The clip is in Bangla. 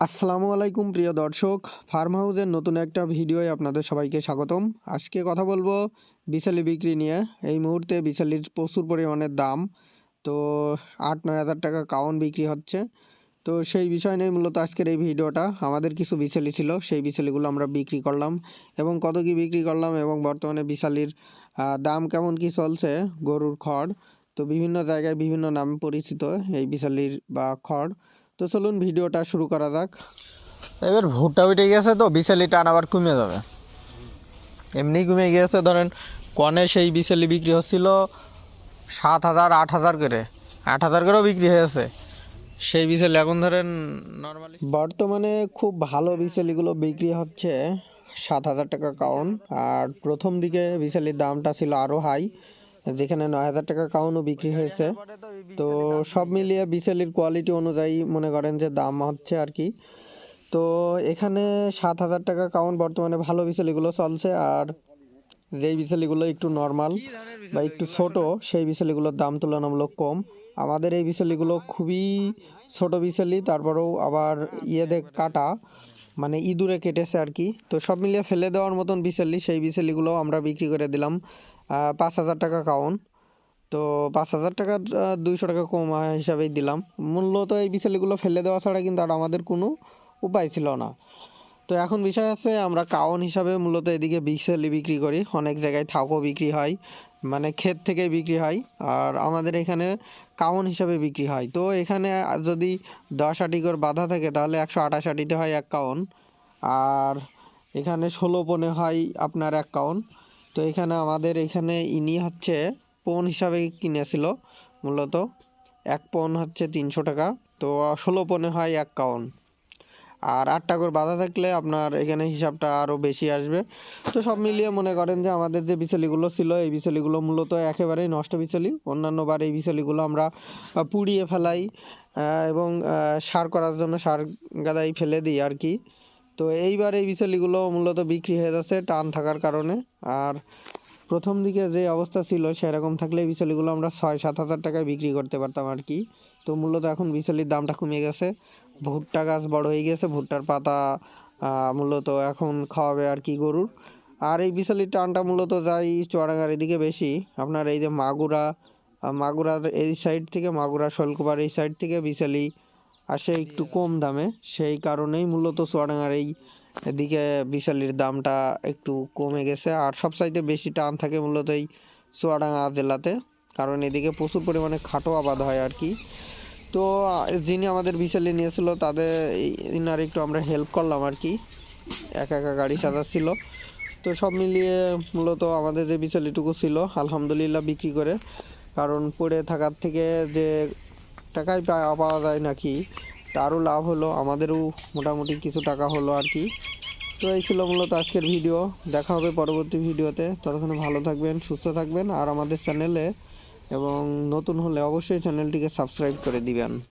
আসসালামু আলাইকুম প্রিয় দর্শক ফার্ম হাউসের নতুন একটা ভিডিওয় আপনাদের সবাইকে স্বাগতম। আজকে কথা বলব বিশালি বিক্রি নিয়ে। এই মুহূর্তে বিশালির প্রচুর পরিমাণের দাম। তো আট নয় হাজার টাকা কাউন বিক্রি হচ্ছে। তো সেই বিষয় নিয়ে মূলত আজকের এই ভিডিওটা। আমাদের কিছু বিশালি ছিল, সেই বিশালিগুলো আমরা বিক্রি করলাম এবং কত কি বিক্রি করলাম এবং বর্তমানে বিশালির দাম কেমন কি চলছে, গরুর খড়। তো বিভিন্ন জায়গায় বিভিন্ন নামে পরিচিত এই বিশালির, বা, খড়। তো চলুন ভিডিওটা শুরু করা যাক। এবার ভুট্টা উঠে গেছে তো বিশালি টান আবার কমে যাবে। এমনি কমে গিয়েছে ধরেন কনে সেই বিশালি বিক্রি হচ্ছিল সাত হাজার আট হাজার করে। আট হাজার করেও বিক্রি হয়েছে সেই বিশালি এখন ধরেন নর্মালি বর্তমানে খুব ভালো বিশালিগুলো বিক্রি হচ্ছে সাত হাজার টাকা কাউন আর প্রথম দিকে বিশালির দামটা ছিল আরও হাই। যেখানে নয় হাজার টাকা কাউনও বিক্রি হয়েছে। তো সব মিলিয়ে বিশালির কোয়ালিটি অনুযায়ী মনে করেন যে দাম হচ্ছে আর কি। তো এখানে সাত হাজার টাকা কাউন বর্তমানে ভালো বিশালিগুলো চলছে আর যেই বিশালিগুলো একটু নর্মাল বা একটু ছোট সেই বিশালিগুলোর দাম তুলনামূলক কম। আমাদের এই বিশালিগুলো খুবই ছোট বিশালি তারপরেও আবার ইয়ে দেখ কাটা মানে ইঁদুরে কেটেছে আর কি। তো সব মিলিয়ে ফেলে দেওয়ার মতন বিশালি সেই বিশালিগুলো আমরা বিক্রি করে দিলাম। পাঁচ হাজার টাকা কাউন তো পাঁচ হাজার টাকা দুইশো টাকা কম হিসাবেই দিলাম। মূলত এই বিশালিগুলো ফেলে দেওয়া ছাড়া কিন্তু আর আমাদের কোনো উপায় ছিল না। তো এখন বিষয় আছে আমরা কাউন হিসাবে মূলত এদিকে বিশালি বিক্রি করি। অনেক জায়গায় থাকও বিক্রি হয় মানে ক্ষেত থেকে বিক্রি হয়, আর আমাদের এখানে কাউন হিসাবে বিক্রি হয়। তো এখানে যদি দশ আটি করে বাধা থাকে তাহলে একশো আঠাশ আটিতে হয় এক কাউন আর এখানে ষোলো পনে হয় আপনার এক কাউন তো এখানে আমাদের এখানে ইনি হচ্ছে পন হিসাবে কিনেছিল, মূলত। এক পন হচ্ছে তিনশো টাকা। তো ষোলো পনে হয় এক কাউন। আর আটটা করে বাধা থাকলে আপনার এখানে হিসাবটা আরও বেশি আসবে। তো সব মিলিয়ে মনে করেন যে আমাদের যে বিচলিগুলো ছিল, এই বিচলিগুলো মূলত একেবারেই নষ্ট বিচলি। অন্যান্য বার এই বিচলিগুলো আমরা পুড়িয়ে ফেলাই এবং সার করার জন্য সার গাদাই ফেলে দিই আর কি। তো এইবার এই বিচলিগুলো মূলত বিক্রি হয়ে যাচ্ছে টান থাকার কারণে। আর প্রথম দিকে যে অবস্থা ছিল সেরকম থাকলে এই বিচলিগুলো আমরা ছয় সাত হাজার টাকায় বিক্রি করতে পারতাম আর কি। তো মূলত এখন বিচলির দামটা কমে গেছে। ভুট্টা গাছ বড় হয়ে গেছে, ভুট্টার পাতা মূলত এখন খাওয়াবে আর কি গরুর। আর এই বিশালির টানটা মূলত যাই চুয়াডাঙ্গার এদিকে বেশি। আপনার এই যে মাগুরা মাগুরার এই সাইড থেকে মাগুরা শৈলকুপার এই সাইড থেকে বিশালি আসে একটু কম দামে সেই কারণেই মূলত চুয়াডাঙ্গার এই এদিকে বিশালির দামটা একটু কমে গেছে। আর সবচাইতে বেশি টান থাকে মূলত এই চুয়াডাঙ্গা জেলাতে কারণ এদিকে প্রচুর পরিমাণে খাটো আবাদ হয় আর কি। তো যিনি আমাদের বিশালি নিয়েছিল তাদের ইনার একটু আমরা হেল্প করলাম আর কি। একা একা গাড়ি সাজাচ্ছিল। তো সব মিলিয়ে মূলত আমাদের যে বিশালিটুকু ছিল আলহামদুলিল্লাহ বিক্রি করে কারণ পড়ে থাকার থেকে যে টাকাই প্রায় পাওয়া যায় নাকি? তারও লাভ হলো, আমাদেরও মোটামুটি কিছু টাকা হলো আর কি। তো এই ছিল মূলত আজকের ভিডিও। দেখা হবে পরবর্তী ভিডিওতে। ততক্ষণে ভালো থাকবেন, সুস্থ থাকবেন, আর আমাদের চ্যানেলে এবং নতুন হলে অবশ্যই চ্যানেলটিকে সাবস্ক্রাইব করে দিবেন।